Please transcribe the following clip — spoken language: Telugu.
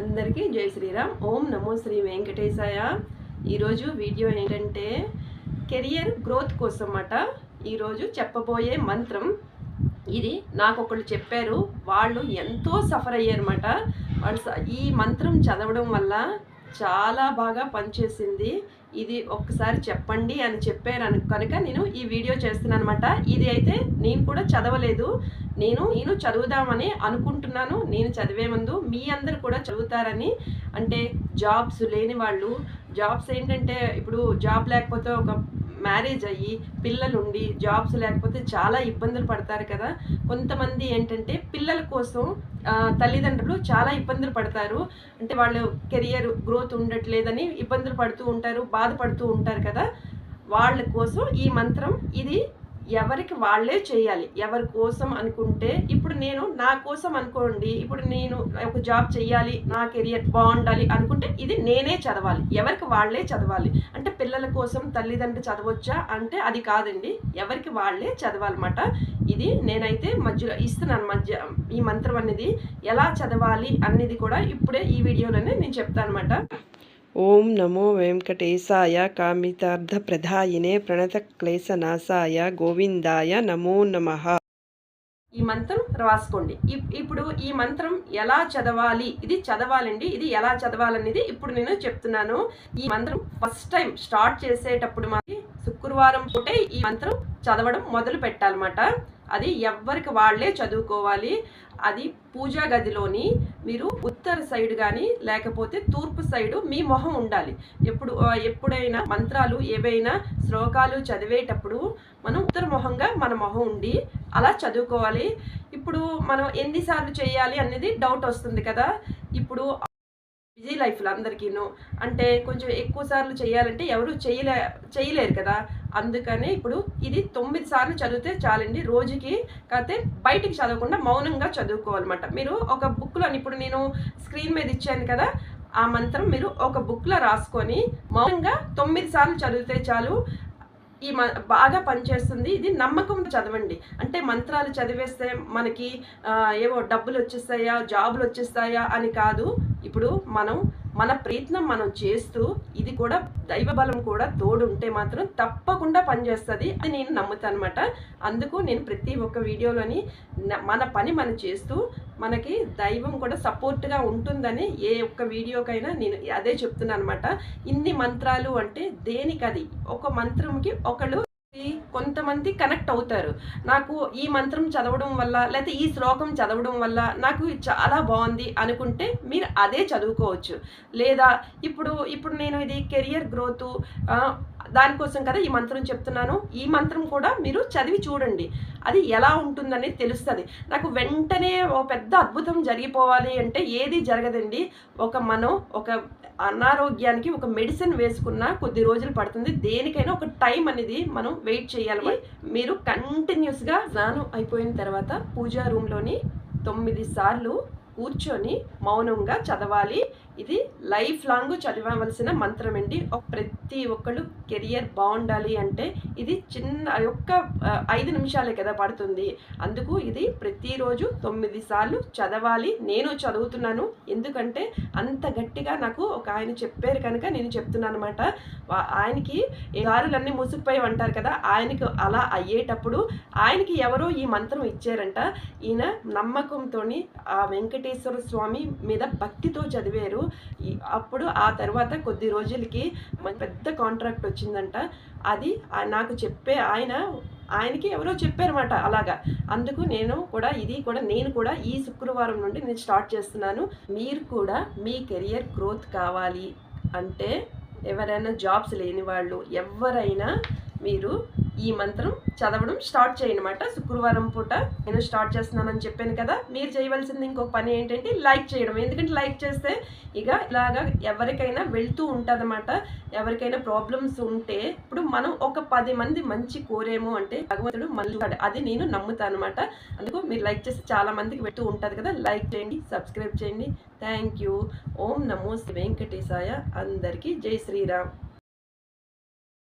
అందరికీ జై శ్రీరామ్. ఓం నమో శ్రీ వెంకటేశాయ. ఈరోజు వీడియో ఏంటంటే కెరియర్ గ్రోత్ కోసం అన్నమాట ఈరోజు చెప్పబోయే మంత్రం. ఇది నాకు ఒకళ్ళు చెప్పారు వాళ్ళు ఎంతో సఫర్ అయ్యారన్నమాట. వాళ్ళు ఈ మంత్రం చదవడం వల్ల చాలా బాగా పనిచేసింది. ఇది ఒక్కసారి చెప్పండి అని చెప్పారు కనుక నేను ఈ వీడియో చేస్తున్నాను అనమాట ఇది అయితే నేను కూడా చదవలేదు. నేను నేను చదువుదామని అనుకుంటున్నాను. నేను చదివే ముందు మీ అందరు కూడా చదువుతారని. అంటే జాబ్స్ లేని వాళ్ళు జాబ్స్ ఏంటంటే ఇప్పుడు జాబ్ లేకపోతే ఒక మ్యారేజ్ అయ్యి పిల్లలుండి జాబ్స్ లేకపోతే చాలా ఇబ్బందులు పడతారు కదా. కొంతమంది ఏంటంటే పిల్లల కోసం తల్లిదండ్రులు చాలా ఇబ్బందులు పడతారు. అంటే వాళ్ళు కెరియర్ గ్రోత్ ఉండట్లేదని ఇబ్బందులు పడుతూ ఉంటారు బాధపడుతూ ఉంటారు కదా. వాళ్ళ కోసం ఈ మంత్రం ఇది ఎవరికి వాళ్ళే చేయాలి. ఎవరి కోసం అనుకుంటే ఇప్పుడు నేను నా కోసం అనుకోండి ఇప్పుడు నేను ఒక జాబ్ చేయాలి నా కెరియర్ బాగుండాలి అనుకుంటే ఇది నేనే చదవాలి. ఎవరికి వాళ్ళే చదవాలి. అంటే పిల్లల కోసం తల్లిదండ్రులు చదవచ్చా అంటే అది కాదండి. ఎవరికి వాళ్ళే చదవాలన్నమాట. ఇది నేనైతే మధ్యలో ఇస్తున్నాను. మధ్య ఈ మంత్రం అనేది ఎలా చదవాలి అనేది కూడా ఇప్పుడే ఈ వీడియోలోనే నేను చెప్తాను అనమాట ఓం నమో వెంకటేశాయ కామితార్థప్రదాయినే ప్రణతక్లేశనాశాయ గోవిందాయ నమో నమ. ఈ మంత్రం రాసుకోండి. ఇప్- ఇప్పుడు ఈ మంత్రం ఎలా చదవాలి? ఇది చదవాలండి. ఇది ఎలా చదవాలనేది ఇప్పుడు నేను చెప్తున్నాను. ఈ మంత్రం ఫస్ట్ టైం స్టార్ట్ చేసేటప్పుడు మాది శుక్రవారం పూటే ఈ మంత్రం చదవడం మొదలు పెట్టాలన్నమాట అది ఎవ్వరికి వాళ్ళే చదువుకోవాలి. అది పూజా గదిలోని మీరు ఉత్తర సైడ్ కానీ లేకపోతే తూర్పు సైడు మీ మొహం ఉండాలి. ఎప్పుడు ఎప్పుడైనా మంత్రాలు ఏవైనా శ్లోకాలు చదివేటప్పుడు మనం ఉత్తర మొహంగా మన మొహం ఉండి అలా చదువుకోవాలి. ఇప్పుడు మనం ఎన్నిసార్లు చేయాలి అనేది డౌట్ వస్తుంది కదా. ఇప్పుడు బిజీ లైఫ్లో అందరికీను. అంటే కొంచెం ఎక్కువ సార్లు చేయాలంటే ఎవరు చేయలే చేయలేరు కదా. అందుకని ఇప్పుడు ఇది తొమ్మిది సార్లు చదివితే చాలండి. రోజుకి కాకపోతే బయటికి చదవకుండా మౌనంగా చదువుకోవాలన్నమాట. మీరు ఒక బుక్లో ఇప్పుడు నేను స్క్రీన్ మీద ఇచ్చాను కదా ఆ మంత్రం మీరు ఒక బుక్లో రాసుకొని మౌనంగా తొమ్మిది సార్లు చదివితే చాలు. ఈ మ బాగా పనిచేస్తుంది. ఇది నమ్మకం చదవండి. అంటే మంత్రాలు చదివేస్తే మనకి ఏవో డబ్బులు వచ్చేస్తాయా జాబులు వచ్చేస్తాయా అని కాదు. ఇప్పుడు మనం మన ప్రయత్నం మనం చేస్తూ ఇది కూడా దైవ బలం కూడా తోడుంటే మాత్రం తప్పకుండా పనిచేస్తుంది. అది నేను నమ్ముతాను అనమాట అందుకు నేను ప్రతి ఒక్క వీడియోలోని మన పని మనం చేస్తూ మనకి దైవం కూడా సపోర్ట్గా ఉంటుందని ఏ ఒక్క వీడియోకైనా నేను అదే చెప్తున్నాను అనమాట ఇన్ని మంత్రాలు అంటే దేనికి అది ఒక మంత్రంకి ఒకళ్ళు కొంతమంది కనెక్ట్ అవుతారు. నాకు ఈ మంత్రం చదవడం వల్ల లేకపోతే ఈ శ్లోకం చదవడం వల్ల నాకు చాలా బాగుంది అనుకుంటే మీరు అదే చదువుకోవచ్చు. లేదా ఇప్పుడు ఇప్పుడు నేను ఇది కెరియర్ గ్రోత్ దానికోసం కదా ఈ మంత్రం చెప్తున్నాను. ఈ మంత్రం కూడా మీరు చదివి చూడండి. అది ఎలా ఉంటుందనేది తెలుస్తుంది. నాకు వెంటనే ఓ పెద్ద అద్భుతం జరిగిపోవాలి అంటే ఏది జరగదండి. ఒక మనం ఒక అనారోగ్యానికి ఒక మెడిసిన్ వేసుకున్న కొద్ది రోజులు పడుతుంది. దేనికైనా ఒక టైం అనేది మనం వెయిట్ చేయాలి. మీరు. కంటిన్యూస్గా స్నానం అయిపోయిన తర్వాత పూజా రూమ్లోని తొమ్మిది సార్లు కూర్చొని మౌనంగా చదవాలి. ఇది లైఫ్ లాంగ్ చదవవలసిన మంత్రం అండి. ఒక- ప్రతి ఒక్కళ్ళు కెరియర్ బాగుండాలి అంటే ఇది చిన్న యొక్క ఐదు నిమిషాలే కదా పడుతుంది. అందుకు ఇది ప్రతిరోజు తొమ్మిది సార్లు చదవాలి. నేను చదువుతున్నాను. ఎందుకంటే అంత గట్టిగా నాకు ఒక ఆయన చెప్పారు కనుక నేను చెప్తున్నాను అనమాట ఆయనకి ఈ దారులన్నీ మూసుకుపోయి అంటారు కదా ఆయనకు అలా అయ్యేటప్పుడు ఆయనకి ఎవరో ఈ మంత్రం ఇచ్చారంట. ఈయన నమ్మకంతో ఆ వెంకటేశ్వర స్వామి మీద భక్తితో చదివారు. అప్పుడు ఆ తర్వాత కొద్ది రోజులకి పెద్ద కాంట్రాక్ట్ వచ్చిందంట. అది నాకు చెప్పే ఆయన ఆయనకి ఎవరో చెప్పారన్నమాట అలాగా. అందుకు నేను కూడా ఇది కూడా నేను కూడా ఈ శుక్రవారం నుండి నేను స్టార్ట్ చేస్తున్నాను. మీరు కూడా మీ కెరియర్ గ్రోత్ కావాలి. అంటే ఎవరైనా జాబ్స్ లేని వాళ్ళు ఎవరైనా మీరు ఈ మంత్రం చదవడం స్టార్ట్ చేయనమాట శుక్రవారం పూట నేను స్టార్ట్ చేస్తున్నానని చెప్పాను కదా మీరు చేయవలసింది ఇంకొక పని ఏంటంటే లైక్ చేయడం. ఎందుకంటే లైక్ చేస్తే ఇక ఇలాగా ఎవరికైనా వెళ్తూ ఉంటుందన్నమాట. ఎవరికైనా ప్రాబ్లమ్స్ ఉంటే ఇప్పుడు మనం ఒక పది మంది మంచి కోరేమో అంటే భగవంతుడు మళ్ళీ అది నేను నమ్ముతాను అనమాట అందుకు మీరు లైక్ చేస్తే చాలా మందికి వెళ్తూ ఉంటుంది కదా లైక్ చేయండి సబ్స్క్రైబ్ చేయండి. Thank you. ఓం నమో శ్రీ వెంకటేశాయ. అందరికీ జై శ్రీరామ్.